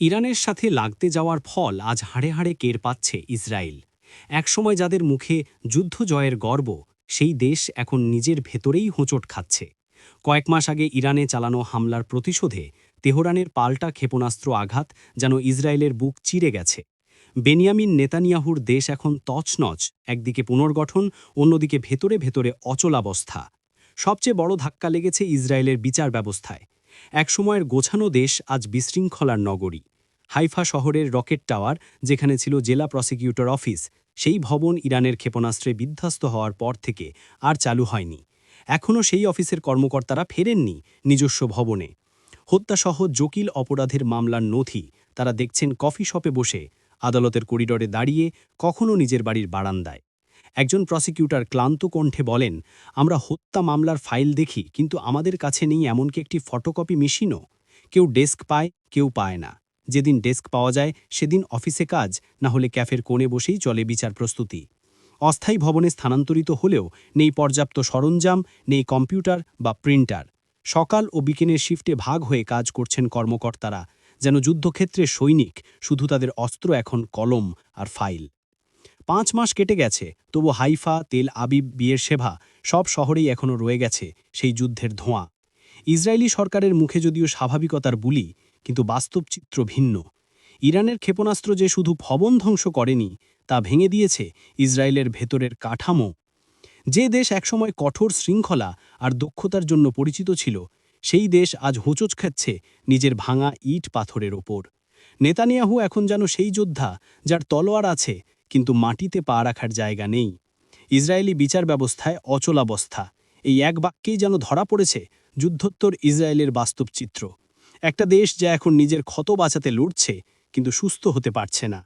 ইরানের সাথে লাগতে যাওয়ার ফল আজ হাড়ে হাড়ে কের পাচ্ছে ইসরায়েল। একসময় যাদের মুখে যুদ্ধ জয়ের গর্ব, সেই দেশ এখন নিজের ভেতরেই হোঁচট খাচ্ছে। কয়েক মাস আগে ইরানে চালানো হামলার প্রতিশোধে তেহরানের পাল্টা ক্ষেপণাস্ত্র আঘাত যেন ইসরায়েলের বুক চিরে গেছে। বেনিয়ামিন নেতানিয়াহুর দেশ এখন তছনছ, একদিকে পুনর্গঠন, অন্যদিকে ভেতরে ভেতরে অচলাবস্থা। সবচেয়ে বড় ধাক্কা লেগেছে ইসরায়েলের বিচার ব্যবস্থায়। একসময়ের গোছানো দেশ আজ বিশৃঙ্খলার নগরী। হাইফা শহরের রকেট টাওয়ার, যেখানে ছিল জেলা প্রসিকিউটর অফিস, সেই ভবন ইরানের ক্ষেপণাস্ত্রে বিধ্বস্ত হওয়ার পর থেকে আর চালু হয়নি। এখনও সেই অফিসের কর্মকর্তারা ফেরেননি নিজস্ব ভবনে। হত্যাসহ জটিল অপরাধের মামলার নথি তারা দেখছেন কফি শপে বসে, আদালতের করিডরে দাঁড়িয়ে কখনও নিজের বাড়ির বারান্দায়। একজন প্রসিকিউটর ক্লান্ত কণ্ঠে বলেন, আমরা হত্যা মামলার ফাইল দেখি, কিন্তু আমাদের কাছে নেই এমনকি একটি ফটোকপি মেশিনও কেউ ডেস্ক পায়, কেউ পায় না। যেদিন ডেস্ক পাওয়া যায়, সেদিন অফিসে কাজ, না হলে ক্যাফের কোণে বসেই চলে বিচার প্রস্তুতি। অস্থায়ী ভবনে স্থানান্তরিত হলেও নেই পর্যাপ্ত সরঞ্জাম, নেই কম্পিউটার বা প্রিন্টার সকাল ও বিকেনের শিফটে ভাগ হয়ে কাজ করছেন কর্মকর্তারা। যেন যুদ্ধক্ষেত্রে সৈনিক, শুধু তাদের অস্ত্র এখন কলম আর ফাইল পাঁচ মাস কেটে গেছে, তবু হাইফা, তেল আবিব, বিয়ের সেভা সব শহরেই এখনও রয়ে গেছে সেই যুদ্ধের ধোঁয়া। ইসরায়েলি সরকারের মুখে যদিও স্বাভাবিকতার বুলি, কিন্তু বাস্তব চিত্র ভিন্ন। ইরানের ক্ষেপণাস্ত্র যে শুধু ভবন ধ্বংস করেনি, তা ভেঙে দিয়েছে ইসরায়েলের ভেতরের কাঠামো। যে দেশ একসময় কঠোর শৃঙ্খলা আর দক্ষতার জন্য পরিচিত ছিল, সেই দেশ আজ হোঁচট খাচ্ছে নিজের ভাঙা ইট পাথরের ওপর। নেতানিয়াহু এখন যেন সেই যোদ্ধা যার তলোয়ার আছে কিন্তু মাটিতে পা রাখার জায়গা নেই। ইসরায়েলি বিচার ব্যবস্থায় অচলাবস্থা এই এক বাক্যেই যেন ধরা পড়েছে যুদ্ধোত্তর ইসরায়েলের বাস্তব চিত্র একটা দেশ যা এখন নিজের ক্ষত বাঁচাতে লড়ছে, কিন্তু সুস্থ হতে পারছে না।